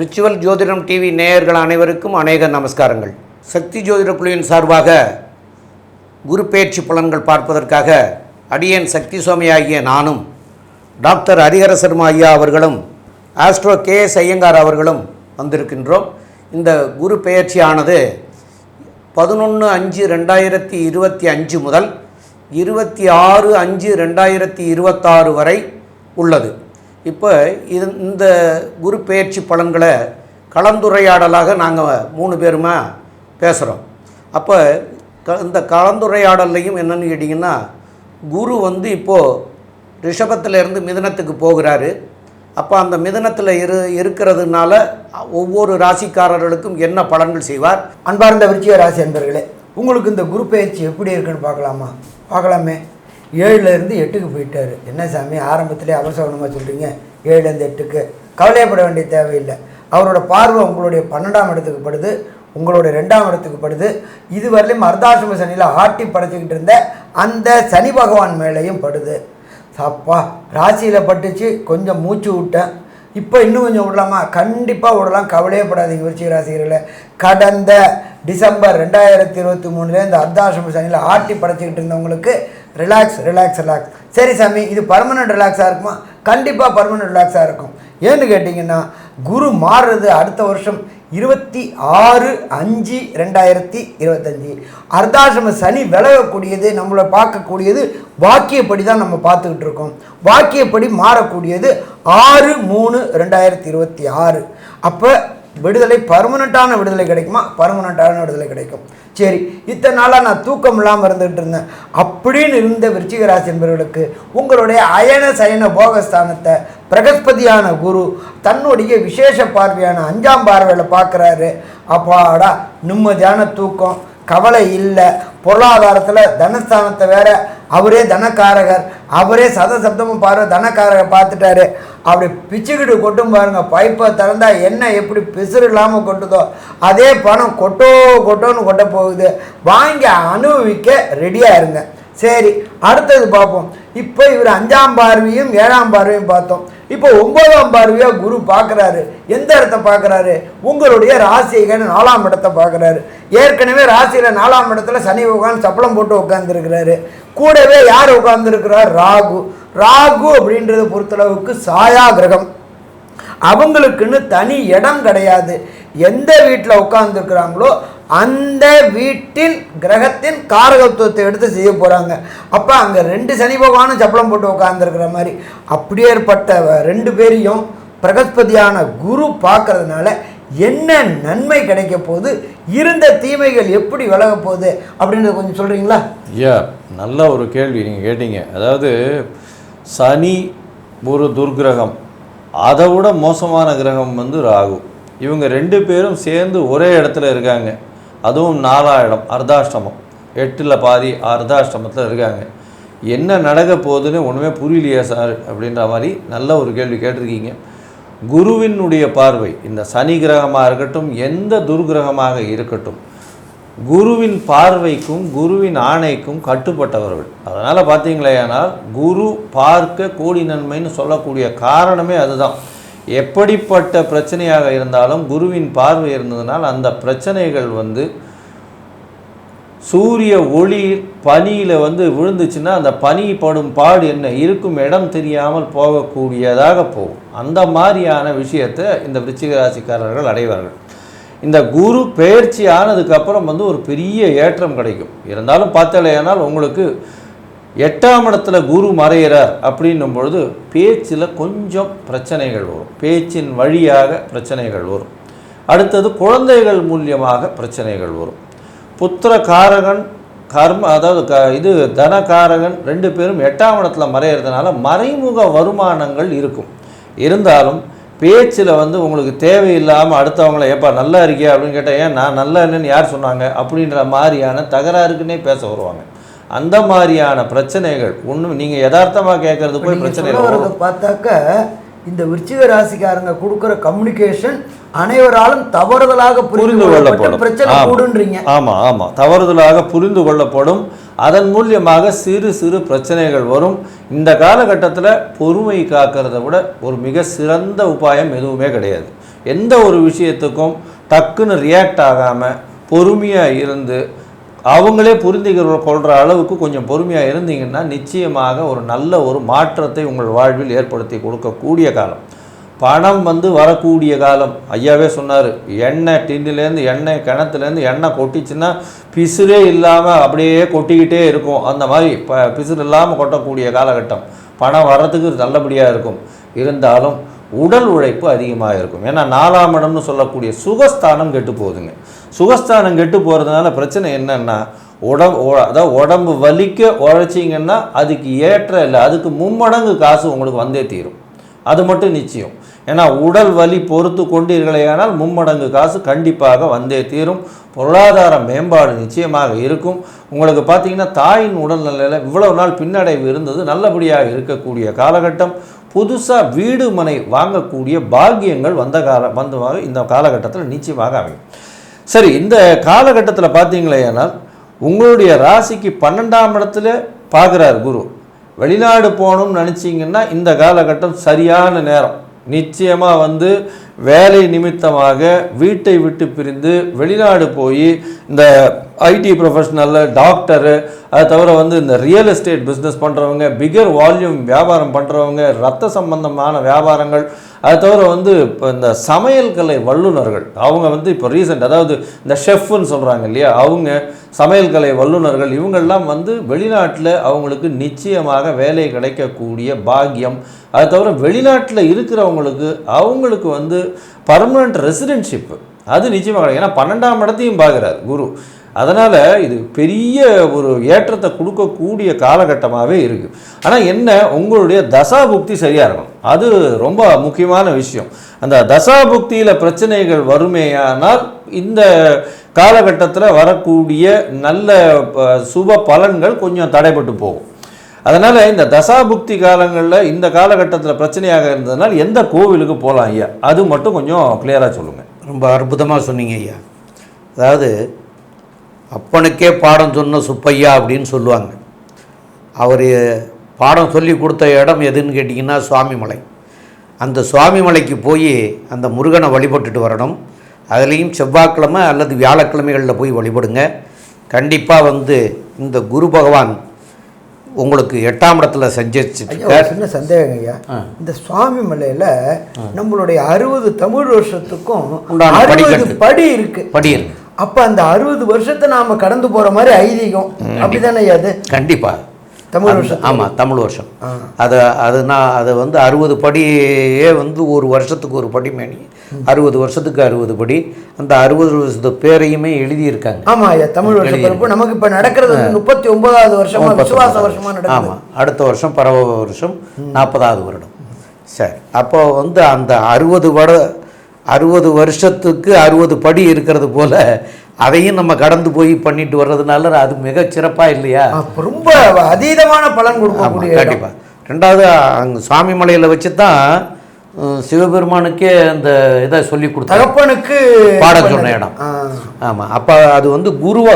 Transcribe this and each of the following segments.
Ritual ஜோதிடம் TV நேயர்கள் அனைவருக்கும் அநேக நமஸ்காரங்கள். சக்தி ஜோதிட குழுவின் சார்பாக குரு பேச்சு பலன்கள் பார்ப்பதற்காக அடியேன் சக்தி சுவாமி ஆகிய நானும் டாக்டர் ஹரிஹர சர்மா ஐயா அவர்களும் ஆஸ்ட்ரோ கே எஸ் ஐயங்கார் அவர்களும் வந்திருக்கின்றோம். இந்த குரு பெயர்ச்சியானது பதினொன்று அஞ்சு ரெண்டாயிரத்தி இருபத்தி அஞ்சு முதல் இருபத்தி ஆறு அஞ்சு ரெண்டாயிரத்தி இருபத்தாறு வரை உள்ளது. இப்போ இது இந்த குரு பயிற்சி பலன்களை கலந்துரையாடலாக நாங்கள் மூணு பேருமா பேசுகிறோம் அப்போ க இந்த கலந்துரையாடல்லையும் என்னென்னு கேட்டிங்கன்னா குரு வந்து இப்போது ரிஷபத்திலேருந்து மிதனத்துக்கு போகிறாரு. அப்போ அந்த மிதனத்தில் இரு இருக்கிறதுனால ஒவ்வொரு ராசிக்காரர்களுக்கும் என்ன பலன்கள் செய்வார்? அன்பார்ந்த விருச்சிக ராசி அன்பர்களே உங்களுக்கு இந்த குரு பயிற்சி எப்படி இருக்குன்னு பார்க்கலாமா? பார்க்கலாமே. ஏழுலேருந்து எட்டுக்கு போயிட்டார். என்ன சாமி ஆரம்பத்திலே அவசரமாக சொல்கிறீங்க ஏழுலேருந்து எட்டுக்கு. கவலையப்பட வேண்டிய தேவையில்லை. அவரோட பார்வை உங்களுடைய பன்னெண்டாம் இடத்துக்கு படுது. உங்களுடைய ரெண்டாம் இடத்துக்கு படுது. இதுவரையிலும் அர்த்தாசிரம சனியில் ஆட்டி படைச்சிக்கிட்டு இருந்த அந்த சனி பகவான் மேலேயும் படுது. சப்பா ராசியில் பட்டுச்சு. கொஞ்சம் மூச்சு விட்டேன். இப்போ இன்னும் கொஞ்சம் விடலாமா? கண்டிப்பாக விடலாம். கவலையே படாதீங்க விருச்சிக ராசிகர்களை. கடந்த டிசம்பர் ரெண்டாயிரத்தி இருபத்தி மூணுல இந்த அர்த்தாசிரம சனியில் ஆட்டி படைச்சிக்கிட்டு இருந்தவங்களுக்கு ரிலாக்ஸ் ரிலாக்ஸ் ரிலாக்ஸ் சரி சாமி இது பர்மனெண்ட் ரிலாக்ஸாக இருக்குமா? கண்டிப்பாக பர்மனெண்ட் ரிலாக்ஸாக இருக்கும். ஏன்னு கேட்டிங்கன்னா குரு மாறுறது அடுத்த வருஷம் இருபத்தி ஆறு அஞ்சு ரெண்டாயிரத்தி இருபத்தஞ்சி. அர்த்தாசிரம சனி விலகக்கூடியது நம்மளை பார்க்கக்கூடியது வாக்கியப்படி தான் நம்ம பார்த்துக்கிட்டு இருக்கோம். வாக்கியப்படி மாறக்கூடியது ஆறு மூணு ரெண்டாயிரத்தி இருபத்தி ஆறு. அப்போ விடுதலை பர்மனண்ட்டான விடுதலை கிடைக்குமா? பர்மனண்ட்டான விடுதலை கிடைக்கும். சரி இத்தனை நாளாக நான் தூக்கம் இல்லாமல் இருந்துகிட்டு இருந்தேன். அப்படின்னு இருந்த விருச்சிகராசி என்பவர்களுக்கு உங்களுடைய அயன சயன போகஸ்தானத்தை பிரகஸ்பதியான குரு தன்னுடைய விசேஷ பார்வையான அஞ்சாம் பார்வையில் பார்க்குறாரு. அப்பாடா நிம்மதியான தூக்கம் கவலை இல்லை. பொருளாதாரத்தில் தனஸ்தானத்தை வேற அவரே தனக்காரகர் அவரே சத சப்தமும் தனக்காரகர் பார்த்துட்டாரு. அப்படி பிச்சுக்கிட்டு கொட்டும் பாருங்க பைப்பை திறந்தா என்ன எப்படி பிசுறு இல்லாமல் கொட்டுதோ அதே பணம் கொட்டோ கொட்டோன்னு கொட்ட போகுது. வாங்கி அனுபவிக்க ரெடியாக இருங்க. சரி அடுத்தது பார்ப்போம். இப்போ இவர் அஞ்சாம் பார்வையும் ஏழாம் பார்வையும் பார்த்தோம். இப்போ ஒன்பதாம் பார்வையாக குரு பார்க்குறாரு. எந்த இடத்த பார்க்குறாரு? உங்களுடைய ராசிகன் நாலாம் இடத்த பார்க்குறாரு. ஏற்கனவே ராசியில் நாலாம் இடத்துல சனி பகவான் சப்பளம் போட்டு உட்காந்துருக்கிறாரு கூடவே யார் உட்காந்துருக்கிறார் ராகு. ராகு அப்படின்றத பொறுத்தளவுக்கு சாயா கிரகம். அவங்களுக்குன்னு தனி இடம் கிடையாது. எந்த வீட்டில் உட்காந்துருக்குறாங்களோ அந்த வீட்டின் கிரகத்தின் காரகத்துவத்தை எடுத்து செய்ய போகிறாங்க அப்போ அங்கே ரெண்டு சனி பகவானும் சப்பளம் போட்டு உட்காந்துருக்கிற மாதிரி அப்படியேற்பட்ட ரெண்டு பேரையும் பிரகஸ்பதியான குரு பார்க்கறதுனால என்ன நன்மை கிடைக்க போகுது? இருந்த தீமைகள் எப்படி விலக போகுது? அப்படின்றத கொஞ்சம் சொல்கிறீங்களா ஐயா நல்ல ஒரு கேள்வி நீங்கள் கேட்டீங்க. அதாவது சனி ஒரு துர்கிரகம் அதை விட மோசமான கிரகம் வந்து ராகு. இவங்க ரெண்டு பேரும் சேர்ந்து ஒரே இடத்துல இருக்காங்க. அதுவும் நாலாயிரம் அர்தாஷ்டமம் அர்த்தாஷ்டமம். எட்டில் பாதி அர்த்தாஷ்டமத்தில் இருக்காங்க. என்ன நடக்க போகுதுன்னு ஒன்றுமே புரியலையே சார் அப்படின்ற மாதிரி நல்ல ஒரு கேள்வி கேட்டிருக்கீங்க. குருவினுடைய பார்வை இந்த சனி கிரகமாக இருக்கட்டும் எந்த துர்கிரகமாக இருக்கட்டும் குருவின் பார்வைக்கும் குருவின் ஆணைக்கும் கட்டுப்பட்டவர்கள். அதனால் பார்த்தீங்களேயானால் குரு பார்க்க கோடி நன்மைன்னு சொல்லக்கூடிய காரணமே அதுதான். எப்படிப்பட்ட பிரச்சனையாக இருந்தாலும் குருவின் பார்வை இருந்ததுனால் அந்த பிரச்சனைகள் வந்து சூரிய ஒளி பனியில் வந்து விழுந்துச்சுன்னா அந்த பனி படும் பாடு என்ன? இருக்கும் இடம் தெரியாமல் போகக்கூடியதாக போகும். அந்த மாதிரியான விஷயத்தை இந்த விருச்சிக ராசிக்காரர்கள் அடைவார்கள். இந்த குரு பெயர்ச்சி ஆனதுக்கப்புறம் வந்து ஒரு பெரிய ஏற்றம் கிடைக்கும். இருந்தாலும் பார்த்தலையானால் உங்களுக்கு எட்டாம் இடத்துல குரு மறையிறார் அப்படின்னும் பொழுது பேச்சில் கொஞ்சம் பிரச்சனைகள் வரும். பேச்சின் வழியாக பிரச்சனைகள் வரும். அடுத்தது குழந்தைகள் மூலியமாக பிரச்சனைகள் வரும். புத்திர காரகன் கர்ம அதாவது க இது தனகாரகன் ரெண்டு பேரும் எட்டாம் இடத்துல மறையிறதுனால மறைமுக வருமானங்கள் இருக்கும். இருந்தாலும் பேச்சில் வந்து உங்களுக்கு தேவையில்லாமல் அடுத்தவங்கள ஏப்பா நல்லா இருக்கியா? அப்படின்னு கேட்டால் ஏன் நான் நல்லா இல்லைன்னு யார் சொன்னாங்க? அப்படின்ற மாதிரியான தகராறுக்குன்னே பேச வருவாங்க. அந்த மாதிரியான பிரச்சனைகள் ஒன்றும் நீங்கள் யதார்த்தமாக கேட்கறது போய் பிரச்சனை வரதை பார்த்தாக்க இந்த விருச்சிக ராசிக்காரங்க கொடுக்குற கம்யூனிகேஷன் அனைவராலும் தவறுதலாக புரிந்து கொள்ளப்படும். பிரச்சனை. கூடுன்றீங்க. ஆமா ஆமா. தவறுதலாக புரிந்து கொள்ளப்படும். அதன் மூலியமாக சிறு சிறு பிரச்சனைகள் வரும். இந்த காலகட்டத்தில் பொறுமை காக்கிறத விட ஒரு மிக சிறந்த உபாயம் எதுவுமே கிடையாது. எந்த ஒரு விஷயத்துக்கும் டக்குன்னு ரியாக்ட் ஆகாமல் பொறுமையாக இருந்து அவங்களே புரிந்துகிற கொள்கிற அளவுக்கு கொஞ்சம் பொறுமையாக இருந்தீங்கன்னா நிச்சயமாக ஒரு நல்ல ஒரு மாற்றத்தை உங்கள் வாழ்வில் ஏற்படுத்தி கொடுக்கக்கூடிய காலம். பணம் வந்து வரக்கூடிய காலம். ஐயாவே சொன்னார். எண்ணெய் டின்னிலேருந்து எண்ணெய் கிணத்துலேருந்து எண்ணெய் கொட்டிச்சுன்னா பிசுரே இல்லாமல் அப்படியே கொட்டிக்கிட்டே இருக்கும். அந்த மாதிரி ப பிசுறு இல்லாமல் கொட்டக்கூடிய காலகட்டம். பணம் வர்றதுக்கு நல்லபடியாக இருக்கும். இருந்தாலும் உடல் உழைப்பு அதிகமாக இருக்கும். ஏன்னா நாலாம் இடம்னு சொல்லக்கூடிய சுகஸ்தானம் கெட்டு போகுதுங்க. சுகஸ்தானம் கெட்டு போகிறதுனால பிரச்சனை என்னென்னா உடம்பு அதாவது உடம்பு வலிக்க உழைச்சிங்கன்னா அதுக்கு ஏற்ற இல்லை அதுக்கு மும்மடங்கு காசு உங்களுக்கு வந்தே தீரும். அது மட்டும் நிச்சயம். ஏன்னா உடல் வலி பொறுத்து கொண்டீர்களேயானால் மும்மடங்கு காசு கண்டிப்பாக வந்தே தீரும். பொருளாதார மேம்பாடு நிச்சயமாக இருக்கும். உங்களுக்கு பார்த்தீங்கன்னா தாயின் உடல்நிலையில் இவ்வளவு நாள் பின்னடைவு இருந்தது. நல்லபடியாக இருக்கக்கூடிய காலகட்டம். புதுசாக வீடு மனை வாங்கக்கூடிய பாக்கியங்கள் வந்த கால வந்தமாக இந்த காலகட்டத்தில் நிச்சயமாக அமையும். சரி இந்த காலகட்டத்தில் பார்த்தீங்களேயானால் உங்களுடைய ராசிக்கு பன்னெண்டாம் இடத்துல பார்க்குறார் குரு. வெளிநாடு போகணும்னு நினச்சிங்கன்னா இந்த காலகட்டம் சரியான நேரம். நிச்சயமாக வந்து வேலை நிமித்தமாக வீட்டை விட்டு பிரிந்து வெளிநாடு போய் இந்த ஐடி ப்ரொஃபஷனல் டாக்டரு அதை தவிர வந்து இந்த ரியல் எஸ்டேட் பிஸ்னஸ் பண்ணுறவங்க பிகர் வால்யூம் வியாபாரம் பண்ணுறவங்க ரத்த சம்பந்தமான வியாபாரங்கள் அது தவிர வந்து இப்போ இந்த சமையல் கலை வல்லுநர்கள் அவங்க வந்து இப்போ ரீசெண்ட் அதாவது இந்த ஷெஃப்னு சொல்கிறாங்க இல்லையா அவங்க சமையல் கலை வல்லுநர்கள் இவங்கெல்லாம் வந்து வெளிநாட்டில் அவங்களுக்கு நிச்சயமாக வேலை கிடைக்கக்கூடிய பாக்கியம். அது தவிர வெளிநாட்டில் இருக்கிறவங்களுக்கு அவங்களுக்கு வந்து பர்மனண்ட் ரெசிடென்ஷிப்பு அது நிச்சயமாக கிடைக்கும். ஏன்னா பன்னெண்டாம் இடத்தையும் பார்க்குறாரு குரு. அதனால் இது பெரிய ஒரு ஏற்றத்தை கொடுக்கக்கூடிய காலகட்டமாகவே இருக்குது ஆனால் என்ன? உங்களுடைய தசாபுக்தி சரியாக இருக்கணும். அது ரொம்ப முக்கியமான விஷயம். அந்த தசாபுக்தியில் பிரச்சனைகள் வருமேயானால் இந்த காலகட்டத்தில் வரக்கூடிய நல்ல ப- சுப பலன்கள் கொஞ்சம் தடைப்பட்டு போகும். அதனால் இந்த தசாபுக்தி காலங்களில் இந்த காலகட்டத்தில் பிரச்சனையாக இருந்ததுனால் எந்த கோவிலுக்கு போகலாம் ஐயா? அது மட்டும் கொஞ்சம் கிளியராக சொல்லுங்கள் ரொம்ப அற்புதமாக சொன்னீங்க ஐயா. அதாவது அப்பனுக்கே பாடம் சொன்ன சுப்பையா அப்படின்னு சொல்லுவாங்க. அவர் பாடம் சொல்லி கொடுத்த இடம் எதுன்னு கேட்டிங்கன்னா சுவாமிமலை. அந்த சுவாமிமலைக்கு போய் அந்த முருகனை வழிபட்டுட்டு வரணும். அதுலேயும் செவ்வாய்க்கிழமை அல்லது வியாழக்கிழமைகளில் போய் வழிபடுங்க. கண்டிப்பாக வந்து இந்த குரு பகவான் உங்களுக்கு எட்டாம் இடத்துல ஒரு சின்ன சந்தேகம் ஐயா. இந்த சுவாமி மலையில நம்மளுடைய அறுபது தமிழ் வருஷத்துக்கும் அறுபது படிக்கட்டு. படி இருக்கு. அப்ப அந்த அறுபது வருஷத்தை நாம கடந்து போற மாதிரி ஐதீகம். அப்படிதானே அது? கண்டிப்பாக தமிழ் வருஷம். ஆமாம் தமிழ் வருஷம். அதை அது நான் அதை வந்து அறுபது படியே வந்து ஒரு வருஷத்துக்கு ஒரு படி மேனி. அறுபது வருஷத்துக்கு அறுபது படி. அந்த அறுபது வருஷத்து பேரையுமே எழுதியிருக்காங்க. ஆமா ஐயா தமிழ் வருஷ பிறப்பு நமக்கு இப்ப நடக்கிறது முப்பத்தி ஒன்பதாவது வருஷமா விசுவாச வருஷமா. நடக்குது. ஆமாம் அடுத்த வருஷம் பரவ வருஷம் நாற்பதாவது வருடம். சரி அப்போ வந்து அந்த அறுபது வட அறுபது வருஷத்துக்கு அறுபது படி இருக்கிறது போல அதையும் நம்ம கடந்து போய் பண்ணிட்டு வர்றதுனால அது மிக சிறப்பாக இல்லையா? ரொம்ப அதீதமான பலன் கொடுக்கக்கூடிய. கண்டிப்பாக ரெண்டாவது அங்கே சுவாமி மலையில் வச்சு தான் சிவபெருமானுக்கே அந்த இதை சொல்லி கொடுத்தாங்க தகப்பனுக்கு பாடம் சொன்ன இடம். ஆமாம் அப்போ அது வந்து குருவ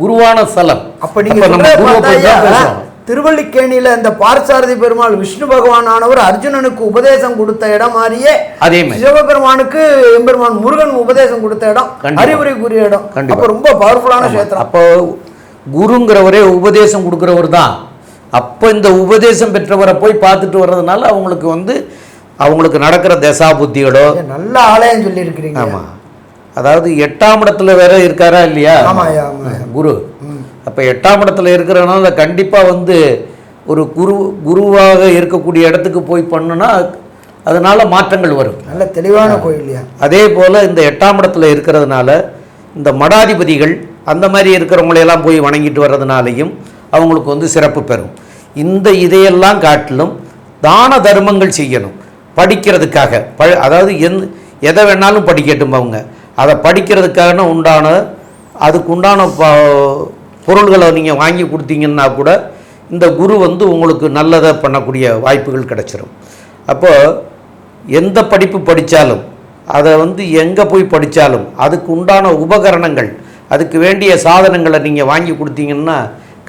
குருவான ஸ்தலம். அப்ப நம்ம குருவை தான் பேசுறோம். திருவல்லிக்கேணியில இந்த பார்சாரதி பெருமாள் விஷ்ணு பகவான் ஆனவர் அர்ஜுனனுக்கு உபதேசம் கொடுத்த இடம் மாதிரியே அதே சிவபெருமானுக்கு எம்பெருமான் முருகன் உபதேசம் கொடுத்த இடம் கண்டிப்பா. அறிவுரைக்குரிய இடம். அப்ப ரொம்ப பவர்ஃபுல்லான கஷேத்திரம். அப்போ குருங்கிறவரே உபதேசம் கொடுக்குறவர் தான். அப்போ இந்த உபதேசம் பெற்றவரை போய் பார்த்துட்டு வர்றதுனால அவங்களுக்கு வந்து அவங்களுக்கு நடக்கிற தசா ஏன் நல்ல ஆலயம் சொல்லி இருக்கிறீங்க ஆமாம் அதாவது எட்டாம் இடத்துல வேற இருக்காரா இல்லையா? குரு. அப்போ எட்டாம் இடத்துல இருக்கிறனால கண்டிப்பாக வந்து ஒரு குரு குருவாக இருக்கக்கூடிய இடத்துக்கு போய் பண்ணுனா அதனால மாற்றங்கள் வரும். நல்ல தெளிவான கோயில்யா அதே போல் இந்த எட்டாம் இடத்துல இருக்கிறதுனால இந்த மடாதிபதிகள் அந்த மாதிரி இருக்கிறவங்களையெல்லாம் போய் வணங்கிட்டு வர்றதுனாலையும் அவங்களுக்கு வந்து சிறப்பு பெறும். இந்த இதையெல்லாம் காட்டிலும் தான தர்மங்கள் செய்யணும் படிக்கிறதுக்காக. ப அதாவது எந் எதை வேணாலும் படிக்கட்டும் அவங்க அதை படிக்கிறதுக்கான உண்டான அதுக்கு உண்டான ப- பொருள்களை நீங்கள் வாங்கி கொடுத்தீங்கன்னா கூட இந்த குரு வந்து உங்களுக்கு நல்லதை பண்ணக்கூடிய வாய்ப்புகள் கிடச்சிரும். அப்போது எந்த படிப்பு படித்தாலும் அதை வந்து எங்கே போய் படித்தாலும் அதுக்கு உண்டான உபகரணங்கள் அதுக்கு வேண்டிய சாதனங்களை நீங்கள் வாங்கி கொடுத்தீங்கன்னா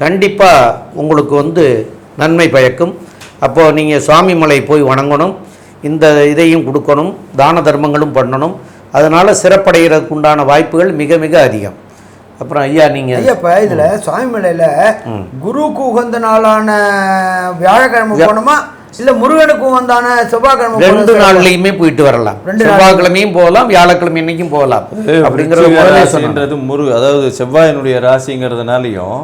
கண்டிப்பாக உங்களுக்கு வந்து நன்மை பயக்கும். அப்போது நீங்கள் சுவாமி மலை போய் வணங்கணும் இந்த இதையும் கொடுக்கணும் தான தர்மங்களும் பண்ணணும். அதனால் சிறப்படைகிறதுக்கு உண்டான வாய்ப்புகள் மிக மிக அதிகம். அப்புறம் ஐயா நீங்கள் ஐயா இப்ப இதுல சுவாமிமலையில குருவுக்கு உகந்த நாளான வியாழக்கிழமை போகணுமா? இல்ல முருகனுக்கு உகந்தான செவ்வாய்க்கிழமை ரெண்டு? நாள்லையுமே போயிட்டு வரலாம். ரெண்டு. செவ்வாய்க்கிழமையும் போகலாம் வியாழக்கிழமை இன்னைக்கும் போகலாம். அப்படிங்கிறத விருச்சிக முதல்ல சொன்னேன் ராசின்றது முரு அதாவது செவ்வாயினுடைய ராசிங்கிறதுனாலையும்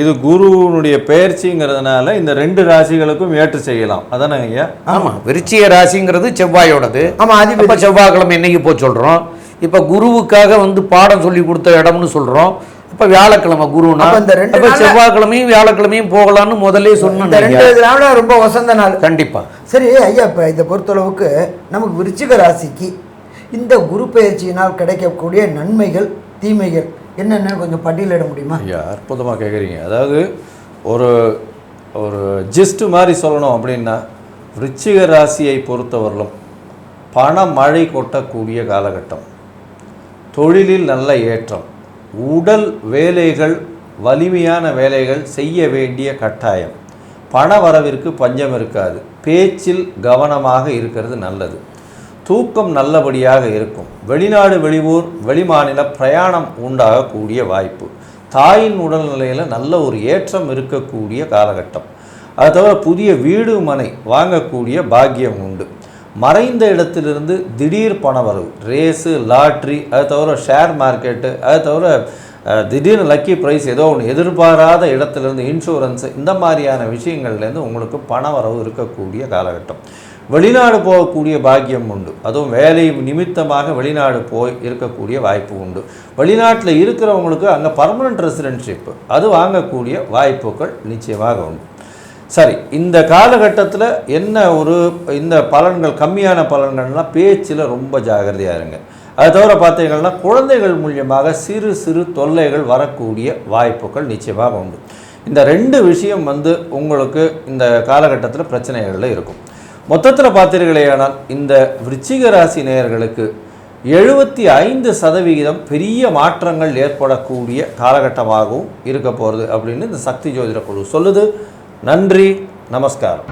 இது குருவினுடைய பெயர்ச்சிங்கிறதுனால இந்த ரெண்டு ராசிகளுக்கும் ஏற்று செய்யலாம். அதானே ஐயா? ஆமாம் விருச்சிக ராசிங்கிறது செவ்வாயோடது. ஆமா அப்போ செவ்வாய்க்கிழமை என்னைக்கு போக சொல்கிறோம் இப்போ குருவுக்காக வந்து பாடம் சொல்லி கொடுத்த இடம்னு சொல்கிறோம் அப்போ வியாழக்கிழமை குருனா அப்ப இந்த ரெண்டு செவ்வாய்க்கிழமையும் வியாழக்கிழமையும் போகலான்னு முதல்லே சொன்னேன் ரெண்டு நாள்ல ரொம்ப வசந்த நாள். கண்டிப்பாா. சரி ஐயா இப்போ இதை பொறுத்தளவுக்கு நமக்கு விருச்சிக ராசிக்கு இந்த குரு பெயர்ச்சியினால் கிடைக்கக்கூடிய நன்மைகள் தீமைகள் என்னென்ன கொஞ்சம் பட்டியலிட முடியுமா? ஐயா அற்புதமாக கேட்குறீங்க அதாவது ஒரு ஒரு ஜிஸ்ட் மாதிரி சொல்லணும் அப்படின்னா விருச்சிக ராசியை பொறுத்தவரையிலும் பண மழை கொட்டக்கூடிய காலகட்டம். தொழிலில் நல்ல ஏற்றம். உடல் வேலைகள் வலிமையான வேலைகள் செய்ய வேண்டிய கட்டாயம். பண வரவிற்கு பஞ்சம் இருக்காது. பேச்சில் கவனமாக இருக்கிறது நல்லது. தூக்கம் நல்லபடியாக இருக்கும். வெளிநாடு வெளியூர் வெளிமாநில பிரயாணம் உண்டாகக்கூடிய வாய்ப்பு. தாயின் உடல்நிலையில் நல்ல ஒரு ஏற்றம் இருக்கக்கூடிய காலகட்டம். அது தவிர புதிய வீடு மனை வாங்கக்கூடிய பாக்கியம் உண்டு. மறைந்த இடத்திலிருந்து திடீர் பணவரவு ரேஸு லாட்ரி அது தவிர ஷேர் மார்க்கெட்டு அது தவிர திடீர்னு லக்கி ப்ரைஸ் ஏதோ ஒன்று எதிர்பாராத இடத்துலேருந்து இன்சூரன்ஸு இந்த மாதிரியான விஷயங்கள்லேருந்து உங்களுக்கு பணவரவு இருக்கக்கூடிய காலகட்டம். வெளிநாடு போகக்கூடிய பாக்கியம் உண்டு. அதுவும் வேலை நிமித்தமாக வெளிநாடு போய் இருக்கக்கூடிய வாய்ப்பு உண்டு. வெளிநாட்டில் இருக்கிறவங்களுக்கு அங்கே பர்மனன்ட் ரெசிடென்ஷிப் அது வாங்கக்கூடிய வாய்ப்புகள் நிச்சயமாக உண்டு. சரி இந்த காலகட்டத்தில் என்ன ஒரு இந்த பலன்கள் கம்மியான பலன்கள்லாம் பேச்சில் ரொம்ப ஜாகிரதையாக இருங்க. அது தவிர பார்த்தீங்கன்னா குழந்தைகள் மூலியமாக சிறு சிறு தொல்லைகள் வரக்கூடிய வாய்ப்புகள் நிச்சயமாக உண்டு. இந்த ரெண்டு விஷயம் வந்து உங்களுக்கு இந்த காலகட்டத்தில் பிரச்சனைகளில் இருக்கும். மொத்தத்தில் பார்த்தீர்களேயானால் இந்த விருச்சிக ராசி நேயர்களுக்கு எழுபத்தி ஐந்து சதவிகிதம் பெரிய மாற்றங்கள் ஏற்படக்கூடிய காலகட்டமாகவும் இருக்க போகிறது அப்படின்னு இந்த சக்தி ஜோதிட குழு சொல்லுது. நன்றி நமஸ்காரம்.